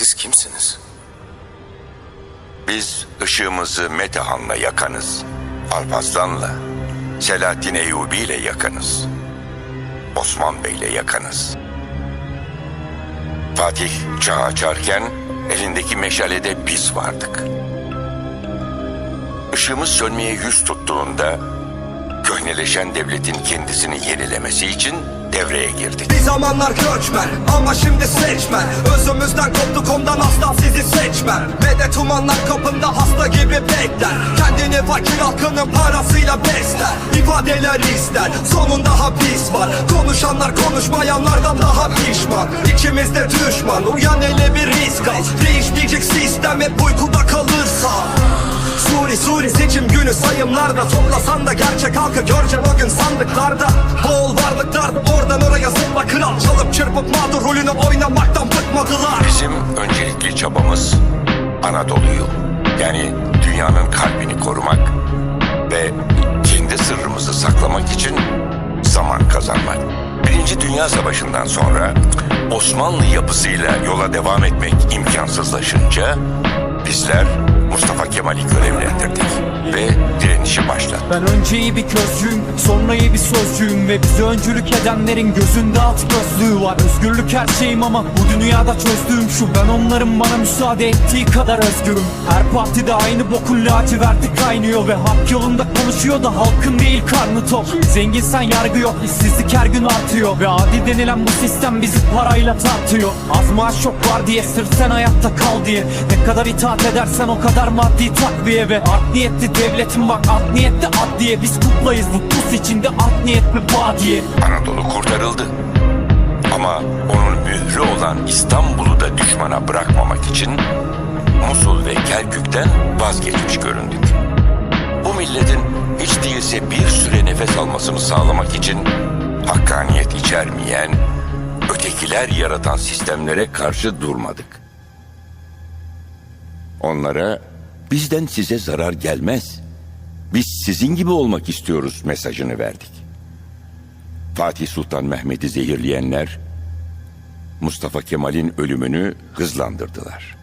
Siz kimsiniz? Biz ışığımızı Metehan'la yakanız. Alparslan'la, Selahattin Eyyubi ile yakanız. Osman Bey'le yakanız. Fatih çağ açarken elindeki meşalede biz vardık. Işığımız sönmeye yüz tuttuğunda köhneleşen devletin kendisini yenilemesi için devreye girdik. Bir zamanlar göçmen ama şimdi seçmen. Özümüzden koptuk ondan asla sizi seçmem Medet umanlar kapında hasta gibi bekler. Kendini fakir halkının parasıyla besler. İfadeler ister sonunda hapis var. Konuşanlar konuşmayanlardan daha pişman. İçimizde düşman uyan ele bir risk al. Değişmeyecek sistem hep uykuda kalırsa. Suri Suri seçim günü sayımlarda. Toplasan da gerçek halkı göreceksin o gün sandıklarda. Bol varlıklar oradan oraya zıpla kral Çalıp çırpıp mağdur rolünü oynamaktan bıkmadılar Bizim öncelikli çabamız Anadolu'yu yani dünyanın kalbini korumak ve kendi sırrımızı saklamak için zaman kazanmak. Birinci Dünya Savaşı'ndan sonra Osmanlı yapısıyla yola devam etmek imkansızlaşınca bizler Mustafa Kemal'i görevlendirdik ve direnişi başlattık. Ben önce iyi bir közcüyüm sonra bir sözcüyüm Ve bize öncülük edenlerin gözünde alt gözlüğü var. Özgürlük her şeyim ama bu dünyada çözdüğüm şu Ben onların bana müsaade ettiği kadar özgürüm. Her partide aynı bokun laciverti kaynıyor Ve hak yolunda konuşuyor da halkın değil karnı tok. Zenginsen yargı yok işsizlik her gün artıyor Ve adi denilen bu sistem bizi parayla tartıyor. Az maaş yok var diye sırf sen hayatta kal diye. Ne kadar itaat edersen o kadar maddi takviye Ve art niyetli devletin bak art niyetli adliye Biz kuklayız bu pus içinde art niyetli badiye Anadolu kurtarıldı. Ama onun mührü olan İstanbul'u da düşmana bırakmamak için Musul ve Kerkük'ten vazgeçmiş göründük. Bu milletin hiç değilse bir süre nefes almasını sağlamak için hakkaniyet içermeyen, ötekiler yaratan sistemlere karşı durmadık. Onlara bizden size zarar gelmez. Biz sizin gibi olmak istiyoruz mesajını verdik. Fatih Sultan Mehmet'i zehirleyenler Mustafa Kemal'in ölümünü hızlandırdılar.